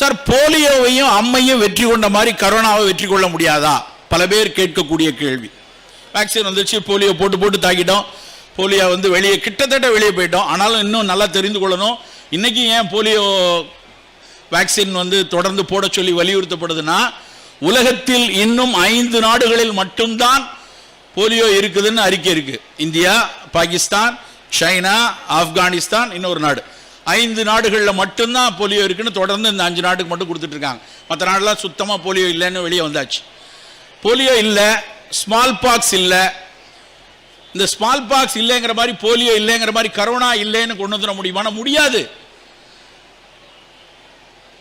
Sir போலியோவையும் அம்மையும் வெற்றி கொண்ட மாதிரி கரோனாவை வெற்றி கொள்ள முடியாதா? பல பேர் கேட்கக்கூடிய கேள்வி. வேக்சின் வந்துச்சு போலியோ போட்டு போட்டு தாக்கிட்டோம். போலியோ வந்து வெளியே கிட்டத்தட்ட வெளியே போயிட்டோம். ஆனாலும் இன்னும் நல்லா தெரிந்து கொள்ளணும். இன்றைக்கி ஏன் போலியோ வேக்சின் வந்து தொடர்ந்து போட சொல்லி வலியுறுத்தப்படுதுன்னா உலகத்தில் இன்னும் ஐந்து நாடுகளில் மட்டும்தான் போலியோ இருக்குதுன்னு அறிக்கை இருக்குது இந்தியா பாகிஸ்தான் சைனா ஆப்கானிஸ்தான் இன்னொரு நாடு. ஐந்து நாடுகளில் மட்டும்தான் போலியோ இருக்குன்னு தொடர்ந்து இந்த அஞ்சு நாட்டுக்கு மட்டும் கொடுத்துட்டு இருக்காங்க மற்ற நாடுலாம் சுத்தமாக போலியோ இல்லைன்னு வெளியே வந்தாச்சு. போலியோ இல்லை ஸ்மால் பாக்ஸ் இல்லை. இந்த ஸ்மால் பாக்ஸ் இல்லைங்கிற மாதிரி போலியோ இல்லைங்கிற மாதிரி கரோனா இல்லைன்னு கொண்டு வந்துட முடியுமானா முடியாது.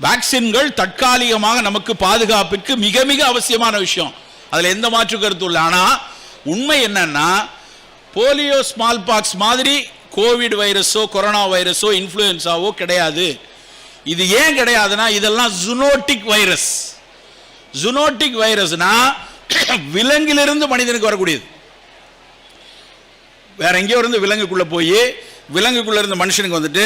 வேக்சின்கள் தற்காலிகமாக நமக்கு பாதுகாப்பிற்கு மிக மிக அவசியமான விஷயம். அதில் எந்த மாற்று கருத்து இல்லை. ஆனால் உண்மை என்னன்னா போலியோ ஸ்மால் பாக்ஸ் மாதிரி கோவிட் வைரஸோ கொரோனா வைரஸோ இன்ஃப்ளூயன்ஸாவோ கிடையாது. இது ஏன் கிடையாதுன்னா இதெல்லாம் ஜுனோட்டிக் வைரஸ் ஜுனோட்டிக் வைரஸ்னா விலங்கிலிருந்து மனிதனுக்கு வரக்கூடியது. வேற எங்கேயோ இருந்து விலங்குக்குள்ளே போய் விலங்குக்குள்ளே இருந்த மனுஷனுக்கு வந்துட்டு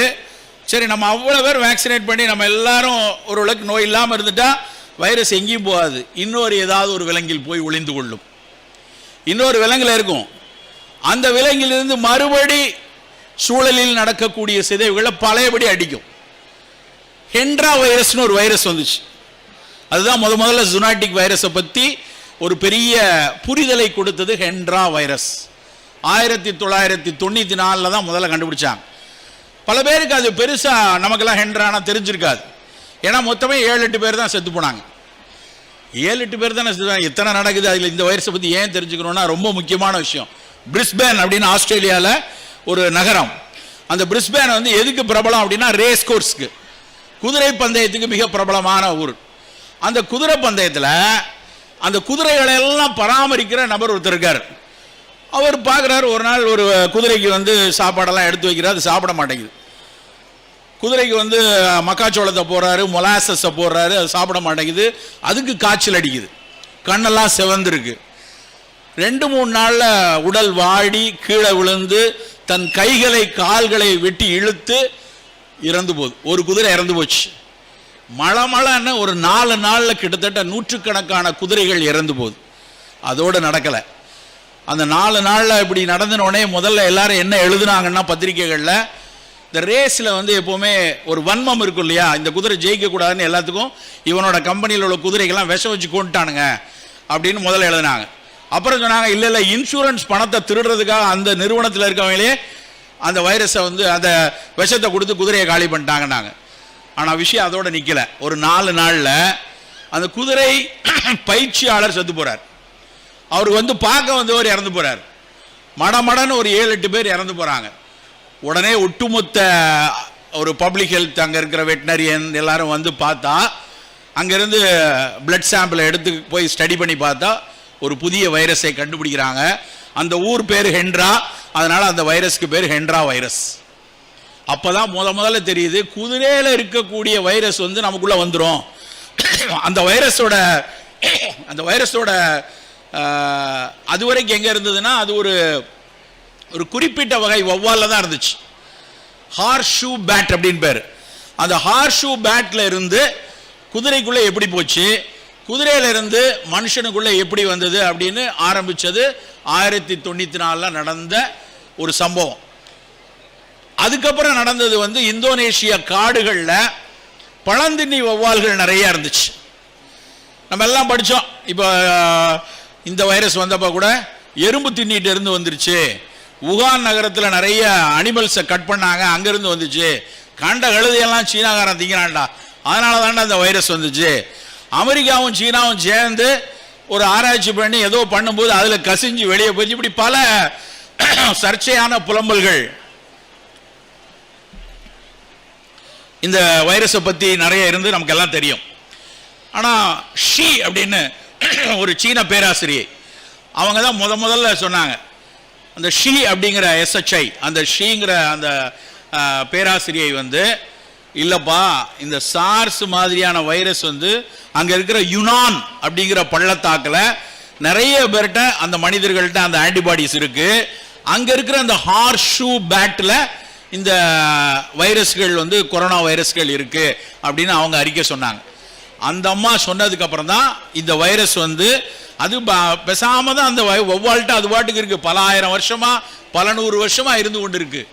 சரி நம்ம அவ்வளோ பேர் வேக்சினேட் பண்ணி நம்ம எல்லாரும் ஓரளவுக்கு நோய் இல்லாமல் இருந்துட்டால் வைரஸ் எங்கேயும் போகாது. இன்னொரு ஏதாவது ஒரு விலங்கில் போய் ஒளிந்து கொள்ளும். இன்னொரு விலங்கில் இருக்கும். அந்த விலங்கிலிருந்து மறுபடி சூழலில் நடக்கக்கூடிய சிதைவுகளை பழையபடி அடிக்கும். ஹென்ட்ரா வைரஸ்னு ஒரு வைரஸ் வந்துச்சு. அதுதான் முத முதல்ல ஜுனாட்டிக் வைரஸை பற்றி ஒரு பெரிய புரிதலை கொடுத்தது ஹென்ட்ரா வைரஸ். ஆயிரத்தி தொள்ளாயிரத்தி தொண்ணூற்றி நாலில் தான் முதல்ல கண்டுபிடிச்சாங்க. பல பேருக்கு அது பெருசாக நமக்கெல்லாம் ஹென்ட்ரானா தெரிஞ்சிருக்காது. ஏன்னா மொத்தமே ஏழு எட்டு பேர் தான் செத்து போனாங்க. ஏழு எட்டு பேர் தானே செத்து எத்தனை நடக்குது அதில் இந்த வைரஸை பற்றி ஏன் தெரிஞ்சுக்கணும்னா ரொம்ப முக்கியமான விஷயம். பிரிஸ்பேன் அப்படின்னு ஆஸ்திரேலியாவில் ஒரு நகரம். அந்த பிரிஸ்பேன் வந்து எதுக்கு பிரபலம் அப்படின்னா ரேஸ் கோர்ஸ்க்கு. குதிரை பந்தயத்துக்கு மிக பிரபலமான ஊர். அந்த குதிரை பந்தயத்தில் அந்த குதிரைகளை எல்லாம் பராமரிக்கிற நபர் ஒருத்தர் இருக்கார். அவர் பார்க்குறாரு ஒரு நாள் ஒரு குதிரைக்கு வந்து சாப்பாடெல்லாம் எடுத்து வைக்கிறார் அது சாப்பிட மாட்டேங்குது. குதிரைக்கு வந்து மக்காச்சோளத்தை போடுறாரு மொலாசஸை போடுறாரு அது சாப்பிட மாட்டேங்குது. அதுக்கு காய்ச்சல் அடிக்குது. கண்ணெல்லாம் சிவந்திருக்கு. ரெண்டு மூணு நாளில் உடல் வாடி கீழே விழுந்து தன் கைகளை கால்களை வெட்டி இழுத்து இறந்து போகுது. ஒரு குதிரை இறந்து போச்சு. மழை மழைன்னு ஒரு நாலு நாளில் கிட்டத்தட்ட நூற்றுக்கணக்கான குதிரைகள் இறந்து போகுது. அதோடு நடக்கலை. அந்த நாலு நாளில் இப்படி நடந்தனோடனே முதல்ல எல்லாரும் என்ன எழுதுனாங்கன்னா பத்திரிக்கைகளில் இந்த ரேஸில் வந்து எப்போவுமே ஒரு வன்மம் இருக்கும் இல்லையா? இந்த குதிரை ஜெயிக்கக்கூடாதுன்னு எல்லாத்துக்கும் இவனோட கம்பெனியில் உள்ள குதிரைகள்லாம் விஷம் வச்சு கொண்டுட்டானுங்க. அப்படின்னு முதல்ல எழுதுனாங்க. அப்புறம் சொன்னாங்க இல்லை இல்லை இன்சூரன்ஸ் பணத்தை திருடுறதுக்காக அந்த நிறுவனத்தில் இருக்கவங்களே அந்த வைரஸை வந்து அந்த விஷத்தை கொடுத்து குதிரையை காலி பண்ணிட்டாங்கன்னாங்க. ஆனால் விஷயம் அதோட நிற்கல ஒரு நாலு நாளில் அந்த குதிரை பயிற்சியாளர் செத்து போகிறார் அவருக்கு வந்து பார்க்க வந்தவர் இறந்து போகிறார் மடமடன்னு ஒரு ஏழு எட்டு பேர் இறந்து போகிறாங்க உடனே ஒட்டுமொத்த ஒரு பப்ளிக் ஹெல்த் அங்கே இருக்கிற வெட்டினரியன் எல்லாரும் வந்து பார்த்தா அங்கேருந்து பிளட் சாம்பிளை எடுத்து போய் ஸ்டடி பண்ணி பார்த்தா ஒரு புதிய வைரஸை கண்டுபிடிக்கிறாங்க. அந்த ஊர் பேர் ஹென்ட்ரா அதனால அந்த வைரஸ்க்கு பேர் ஹென்ட்ரா வைரஸ். அப்பதான் முத முதல்ல தெரியுது குதிரையில் இருக்கக்கூடிய வைரஸ் வந்து நமக்குள்ள வந்துடும் அந்த வைரஸோட அந்த வைரஸோட அது வரைக்கும் எங்கே இருந்ததுன்னா அது ஒரு ஒரு குறிப்பிட்ட வகை வௌவால்ல தான் இருந்துச்சு. ஹார் ஷூ பேட் அப்படின்னு பேர். அந்த ஹார் ஷூ பேட்டில் இருந்து குதிரைக்குள்ளே எப்படி போச்சு? குதிரையிலிருந்து மனுஷனுக்குள்ளே எப்படி வந்தது அப்படின்னு ஆரம்பிச்சது ஆயிரத்தி தொண்ணூற்றி நாலில் நடந்த ஒரு சம்பவம். அதுக்கப்புறம் நடந்தது வந்து இந்தோனேஷியா காடுகளில் பழந்தின்னி வௌவால்கள் நிறைய இருந்துச்சு. நம்ம எல்லாம் படித்தோம் இப்போ இந்த வைரஸ் வந்தப்போ கூட எறும்பு தின்னிட்டு இருந்து வந்துருச்சு. உகான் நகரத்தில் நிறைய அனிமல்ஸை கட் பண்ணாங்க அங்கேருந்து வந்துச்சு. கண்ட கழுதையெல்லாம் சீனாக்காரன் திங்கிறான்டா. அதனால தாண்டா அந்த வைரஸ் வந்துச்சு. அமெரிக்காவும் சீனாவும் சேர்ந்து ஒரு ஆராய்ச்சி பண்ணி ஏதோ பண்ணும்போது அதில் கசிஞ்சு வெளியே போச்சு இப்படி பல சர்ச்சையான புலம்பல்கள். இந்த வைரஸை பற்றி நிறைய இருந்து நமக்கு எல்லாம் தெரியும். ஆனால் ஷி அப்படின்னு ஒரு சீன பேராசிரியை அவங்க தான் முத முதல்ல சொன்னாங்க. அந்த ஷி அப்படிங்கிற எஸ்ஹெச்ஐ அந்த ஷீங்கிற அந்த பேராசிரியை வந்து இல்லைப்பா இந்த சார்ஸ் மாதிரியான வைரஸ் வந்து அங்கே இருக்கிற யுனான் அப்படிங்கிற பள்ளத்தாக்கில் நிறைய பேர்கிட்ட அந்த மனிதர்கள்ட்ட அந்த ஆன்டிபாடிஸ் இருக்கு. அங்கே இருக்கிற அந்த ஹார் ஷூ பேட்டில் இந்த வைரஸ்கள் வந்து கொரோனா வைரஸ்கள் இருக்கு அப்படின்னு அவங்க அறிக்கை சொன்னாங்க. அந்த அம்மா சொன்னதுக்கு அப்புறம் தான் இந்த வைரஸ் வந்து அது ப- தான் அந்த வை- அது பாட்டுக்கு இருக்கு. பல ஆயிரம் வருஷமா பல நூறு வருஷமா இருந்து கொண்டு இருக்கு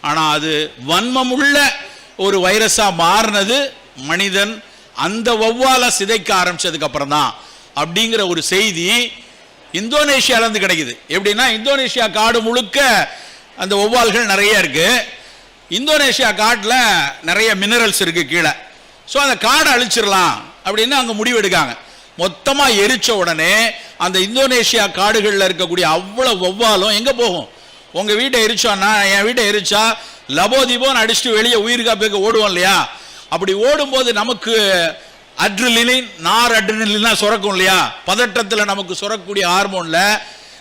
ஆனா அது வன்மமுள்ள ஒரு வைரஸா மாறினது மனிதன் அந்த வௌவாலை சிதைக்க ஆரம்பிச்சதுக்கு அப்புறம் தான் அப்படிங்கிற ஒரு செய்தி இந்தோனேஷியால இருந்து கிடைக்குது. எப்படின்னா இந்தோனேஷியா காடு முழுக்க அந்த ஒவ்வால்கள் நிறைய இருக்கு. இந்தோனேஷியா காட்டில் நிறைய மினரல்ஸ் இருக்கு கீழே. ஸோ அந்த காடை அழிச்சிடலாம் அப்படின்னு அங்கே முடிவெடுக்காங்க. மொத்தமாக எரிச்ச உடனே அந்த இந்தோனேஷியா காடுகளில் இருக்கக்கூடிய அவ்வளோ வௌவாலும் எங்கே போகும்? உங்கள் வீட்டை எரிச்சோன்னா என் வீட்டை எரிச்சா லபோ தீபோன்னு அடிச்சுட்டு வெளியே உயிருக்கா போய் ஓடுவோம் இல்லையா? அப்படி ஓடும்போது நமக்கு அட்ரிலின் நார் அட்ரிலின்லாம் சுரக்கும் இல்லையா? பதட்டத்தில் நமக்கு சுரக்கக்கூடிய ஹார்மோனில்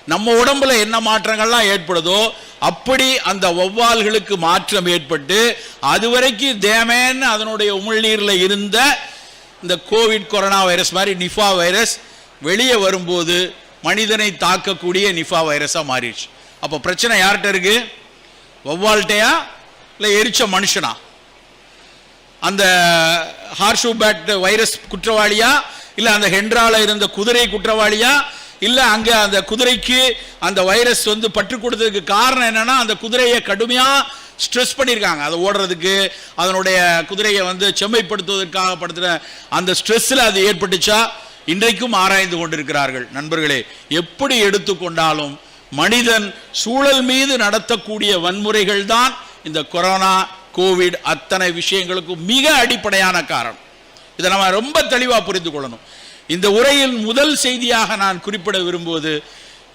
நம்ம உடம்புல என்ன மாற்றங்கள்லாம் ஏற்படுதோ அப்படி அந்த ஒவ்வால்களுக்கு மாற்றம் ஏற்பட்டு அதுவரைக்கும் தேமேன்னு அதனுடைய உமிழ்நீரில் இருந்த இந்த கோவிட் கொரோனா வைரஸ் மாதிரி நிஃபா வைரஸ் வெளியே வரும்போது மனிதனை தாக்கக்கூடிய நிஃபா வைரஸாக மாறிடுச்சு. அப்போ பிரச்சனை யார்கிட்ட இருக்கு? வௌவால்ட்டையா இல்லை எரிச்ச மனுஷனா? அந்த ஹார்ஷூ பேட் வைரஸ் குற்றவாளியா? இல்லை அந்த ஹென்றால இருந்த குதிரை குற்றவாளியா? இல்லை அங்கே அந்த குதிரைக்கு அந்த வைரஸ் வந்து பற்று கொடுத்ததுக்கு காரணம் என்னன்னா அந்த குதிரையை கடுமையாக ஸ்ட்ரெஸ் பண்ணியிருக்காங்க அதை ஓடுறதுக்கு அதனுடைய குதிரையை வந்து செம்மைப்படுத்துவதற்காக படுத்துகிற அந்த ஸ்ட்ரெஸ்ஸில் அது ஏற்பட்டுச்சா? இன்றைக்கும் ஆராய்ந்து கொண்டிருக்கிறார்கள். நண்பர்களே எப்படி எடுத்துக்கொண்டாலும் மனிதன் சூழல் மீது நடத்தக்கூடிய வன்முறைகள் தான் இந்த கொரோனா கோவிட் அத்தனை விஷயங்களுக்கும் மிக அடிப்படையான காரணம். இதை நம்ம ரொம்ப தெளிவாக புரிந்து கொள்ளணும். இந்த உரையின் முதல் செய்தியாக நான் குறிப்பிட விரும்புவது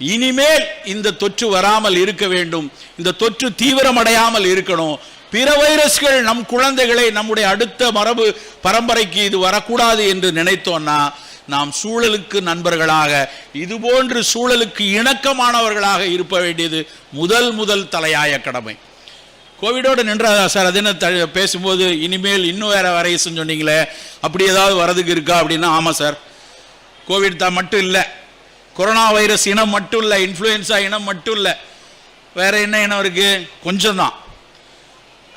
இனிமேல் இந்த தொற்று வராமல் இருக்க வேண்டும் இந்த தொற்று தீவிரமடையாமல் இருக்கணும். பிற வைரஸ்கள் நம் குழந்தைகளை நம்முடைய அடுத்த மரபு பரம்பரைக்கு இது வரக்கூடாது என்று நினைத்தோம்னா நாம் சூழலுக்கு நண்பர்களாக இதுபோன்று சூழலுக்கு இணக்கமானவர்களாக இருக்க வேண்டியது முதல் முதல் தலையாய கடமை. கோவிடோடு நின்றாதா சார்? அது என்ன த- பேசும்போது இனிமேல் இன்னும் வேற வைரஸ்ன்னு சொன்னீங்களே அப்படி ஏதாவது வரதுக்கு இருக்கா அப்படின்னா ஆமாம் சார். கோவிட் தான் மட்டும் இல்லை கொரோனா வைரஸ் இனம் மட்டும் இல்லை இன்ஃப்ளூயன்ஸா இனம் மட்டும் இல்லை வேற என்ன இனம் இருக்கு? கொஞ்சம் தான்.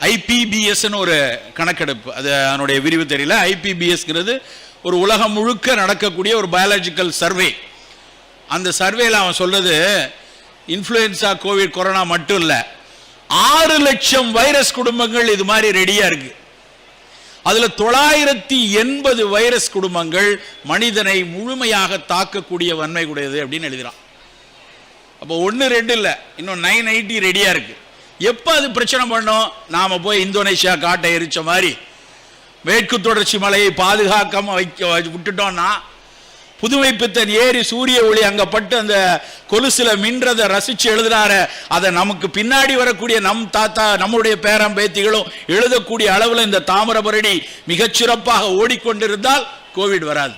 ஐபிபிஎஸ்ன்னு ஒரு கணக்கெடுப்பு அது அதனுடைய விரிவு தெரியல. ஐபிபிஎஸ்ங்கிறது ஒரு உலகம் முழுக்க நடக்கக்கூடிய ஒரு பயாலஜிக்கல் சர்வே அந்த சர்வேல அவன் சொல்றது இன்ஃப்ளூயன்ஸா கோவிட் கொரோனா மட்டும் இல்லை. ஆறு லட்சம் வைரஸ் குடும்பங்கள் இது மாதிரி ரெடியா இருக்கு. அதுல தொள்ளாயிரத்தி எண்பது வைரஸ் குடும்பங்கள் மனிதனை முழுமையாக தாக்கக்கூடிய வன்மை கூடியது அப்படின்னு எழுதுறான். அப்போ ஒன்று ரெண்டு இல்லை. இன்னும் நைன் எயிட்டி ரெடியாக இருக்கு. எப்போ அது பிரச்சனை பண்ணோம்? நாம் போய் இந்தோனேஷியா காட்டை எரிச்ச மாதிரி. மேற்கு தொடர்ச்சி மலையை பாதுகாக்காம வைக்க விட்டுட்டோம்னா புதுமை பித்தன் ஏறி சூரிய ஒளி அங்க பட்டு அந்த கொலுசில் மின்றதை ரசிச்சு எழுதுறார. அதை நமக்கு பின்னாடி வரக்கூடிய நம் தாத்தா நம்முடைய பேரம் பேத்திகளும் எழுதக்கூடிய அளவில் இந்த தாமிரபரணி மிகச்சிறப்பாக ஓடிக்கொண்டிருந்தால் கோவிட் வராது.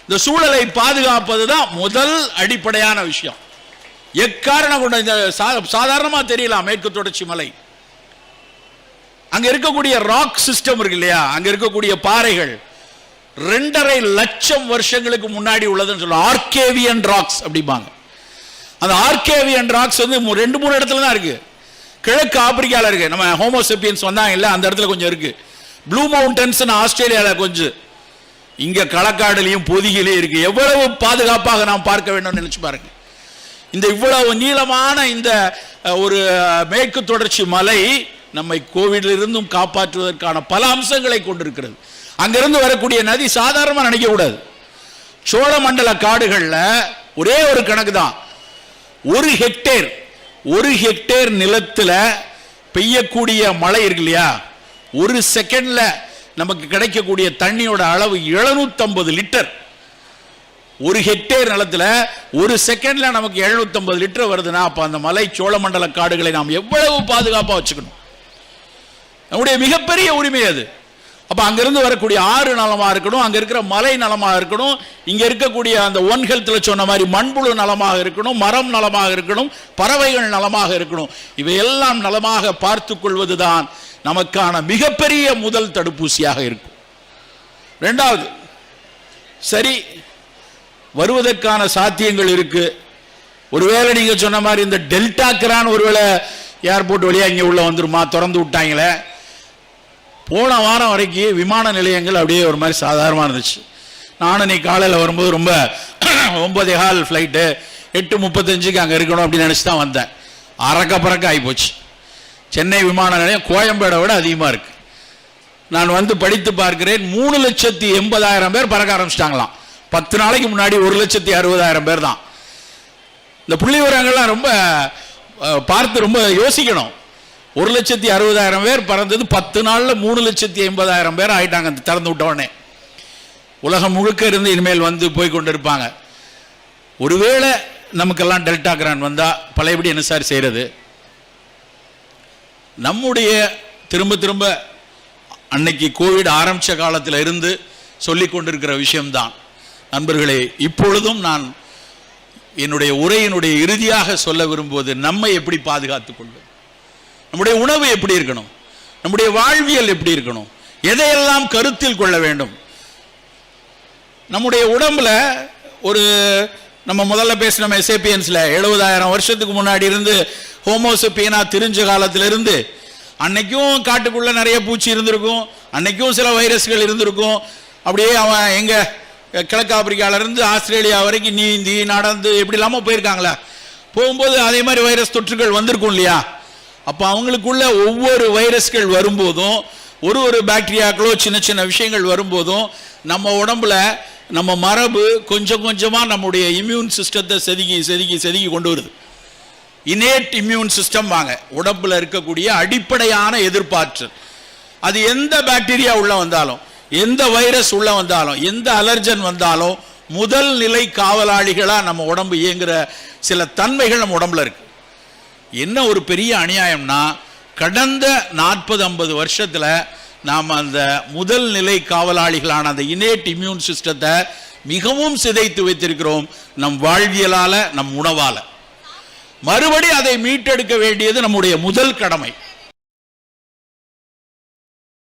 இந்த சூழலை பாதுகாப்பது தான் முதல் அடிப்படையான விஷயம். எக்காரணம் கொண்ட இந்த சா- சாதாரணமா தெரியலாம் மேற்கு தொடர்ச்சி மலை. அங்க இருக்கக்கூடிய ராக் சிஸ்டம் இருக்கு இல்லையா? அங்க இருக்கக்கூடிய பாறைகள். ரெண்டரை லட்சம் வருஷங்களுக்கு முன்னாடி உள்ளதுன்னு சொல்லுவோம் ஆர்கேவியன் ராக்ஸ் அப்படிம்பாங்க. அந்த ஆர்கேவியன் ராக்ஸ் வந்து ரெண்டு மூணு இடத்துல தான் இருக்கு. கிழக்கு ஆப்பிரிக்கால இருக்கு. நம்ம ஹோமோசெப்பியன்ஸ் வந்தாங்க இல்ல அந்த இடத்துல கொஞ்சம் இருக்கு. ப்ளூ மவுண்டன்ஸ் ஆஸ்திரேலியால கொஞ்சம் இங்க களக்காடுலையும் பொதிகையிலையும் இருக்கு. எவ்வளவு பாதுகாப்பாக நாம் பார்க்க வேண்டும் நினைச்சு பாருங்க. இந்த இவ்வளவு நீளமான இந்த ஒரு மேற்கு தொடர்ச்சி மலை நம்மை கோவிட்ல இருந்தும் காப்பாற்றுவதற்கான பல அம்சங்களை கொண்டிருக்கிறது. அங்கிருந்து வரக்கூடிய நதி சாதாரணமாக நினைக்க கூடாது. சோழமண்டல காடுகளில் ஒரே ஒரு கணக்கு தான் ஒரு ஹெக்டேர் ஒரு ஹெக்டேர் நிலத்தில் பெய்யக்கூடிய மழை இருக்கு இல்லையா? ஒரு செகண்ட்ல நமக்கு கிடைக்கக்கூடிய தண்ணியோட அளவு 750 லிட்டர். ஒரு ஹெக்டேர் நிலத்தில் ஒரு செகண்ட்ல நமக்கு 750 லிட்டர் வருதுன்னா அப்ப அந்த மலை சோழமண்டல காடுகளை நாம் எவ்வளவு பாதுகாப்பாக வச்சுக்கணும்? நம்முடைய மிகப்பெரிய உரிமை அது. அப்போ அங்கிருந்து வரக்கூடிய ஆறு நலமாக இருக்கணும் அங்கே இருக்கிற மலை நலமாக இருக்கணும் இங்கே இருக்கக்கூடிய அந்த ஒன் ஹெல்த்தில் சொன்ன மாதிரி மண்புழு நலமாக இருக்கணும் மரம் நலமாக இருக்கணும் பறவைகள் நலமாக இருக்கணும். இவையெல்லாம் நலமாக பார்த்து கொள்வதுதான் நமக்கான மிகப்பெரிய முதல் தடுப்பூசியாக இருக்கும். ரெண்டாவது சரி வருவதற்கான சாத்தியங்கள் இருக்கு. ஒருவேளை நீங்கள் சொன்ன மாதிரி இந்த டெல்டா கிரான் ஒருவேளை ஏர்போர்ட் வழியாக இங்கே உள்ளே வந்துருமா திறந்து விட்டாங்களே? போன வாரம் வரைக்கும் விமான நிலையங்கள் அப்படியே ஒரு மாதிரி சாதாரணமாக இருந்துச்சு. நானும் நீ காலையில் வரும்போது ரொம்ப ஒம்பதே கால் ஃப்ளைட்டு எட்டு முப்பத்தஞ்சுக்கு அங்கே இருக்கணும் அப்படின்னு நினச்சி தான் வந்தேன். அறக்க பறக்க ஆகிப்போச்சு சென்னை விமான நிலையம் கோயம்பேடை விட அதிகமாக இருக்குது நான் வந்து படித்து பார்க்கிறேன் மூணு லட்சத்தி எண்பதாயிரம் பேர் பறக்க ஆரம்பிச்சிட்டாங்களாம். பத்து நாளைக்கு முன்னாடி ஒரு லட்சத்தி அறுபதாயிரம் பேர் தான். இந்த புள்ளி விவரங்கள்லாம் ரொம்ப பார்த்து ரொம்ப யோசிக்கணும். ஒரு லட்சத்தி அறுபதாயிரம் பேர் பறந்தது பத்து நாளில் மூணு லட்சத்தி எண்பதாயிரம் பேர் ஆயிட்டாங்க அந்த திறந்து விட்ட உலகம் முழுக்க இருந்து இனிமேல் வந்து போய் கொண்டு இருப்பாங்க ஒருவேளை நமக்கெல்லாம் டெல்டா கிரான் வந்தால் பழையபடி என்ன சார் செய்கிறது நம்முடைய திரும்ப திரும்ப அன்னைக்கு கோவிட் ஆரம்பிச்ச காலத்தில் இருந்து சொல்லி கொண்டிருக்கிற விஷயம்தான். நண்பர்களே இப்பொழுதும் நான் என்னுடைய உரையினுடைய இறுதியாக சொல்ல விரும்புவது நம்மை எப்படி பாதுகாத்து கொள்வது? நம்முடைய உணவு எப்படி இருக்கணும்? நம்முடைய வாழ்வியல் எப்படி இருக்கணும்? எதையெல்லாம் கருத்தில் கொள்ள வேண்டும்? நம்முடைய உடம்புல ஒரு நம்ம முதல்ல பேசின எசேப்பியன்ஸ்ல எழுபதாயிரம் வருஷத்துக்கு முன்னாடி இருந்து ஹோமோசபியனா தெரிஞ்ச காலத்திலிருந்து அன்னைக்கும் காட்டுக்குள்ளே நிறைய பூச்சி இருந்திருக்கும் அன்னைக்கும் சில வைரஸ்கள் இருந்திருக்கும். அப்படியே அவன் எங்கே கிழக்கு ஆப்பிரிக்கால இருந்து ஆஸ்திரேலியா வரைக்கும் நீந்தி நடந்து எப்படி இல்லாமல் போயிருக்காங்களா? போகும்போது அதே மாதிரி வைரஸ் தொற்றுகள் வந்திருக்கும் இல்லையா? அப்போ அவங்களுக்குள்ள ஒவ்வொரு வைரஸ்கள் வரும்போதும் ஒரு ஒரு பாக்டீரியாக்களோ சின்ன சின்ன விஷயங்கள் வரும்போதும் நம்ம உடம்புல நம்ம மரபு கொஞ்சம் கொஞ்சமாக நம்முடைய இம்யூன் சிஸ்டத்தை செதுக்கி செதுக்கி செதுக்கி கொண்டு வருது. இனேட் இம்யூன் சிஸ்டம் வாங்க. உடம்புல இருக்கக்கூடிய அடிப்படையான எதிர்ப்பாற்றல். அது எந்த பாக்டீரியா உள்ளே வந்தாலும் எந்த வைரஸ் உள்ளே வந்தாலும் எந்த அலர்ஜன் வந்தாலும் முதல் நிலை காவலாளிகளாக நம்ம உடம்பு இயங்குகிற சில தன்மைகள் நம்ம உடம்புல இருக்குது என்ன ஒரு பெரிய அநியாயம்னா கடந்த நாற்பது ஐம்பது வருஷத்தில் நாம் அந்த முதல் நிலை காவலாளிகளான அந்த இனேட் இம்யூன் சிஸ்டத்தை மிகவும் சிதைத்து வைத்திருக்கிறோம் நம் வாழ்வியலால் நம் உணவால். மறுபடி அதை மீட்டெடுக்க வேண்டியது நம்முடைய முதல் கடமை.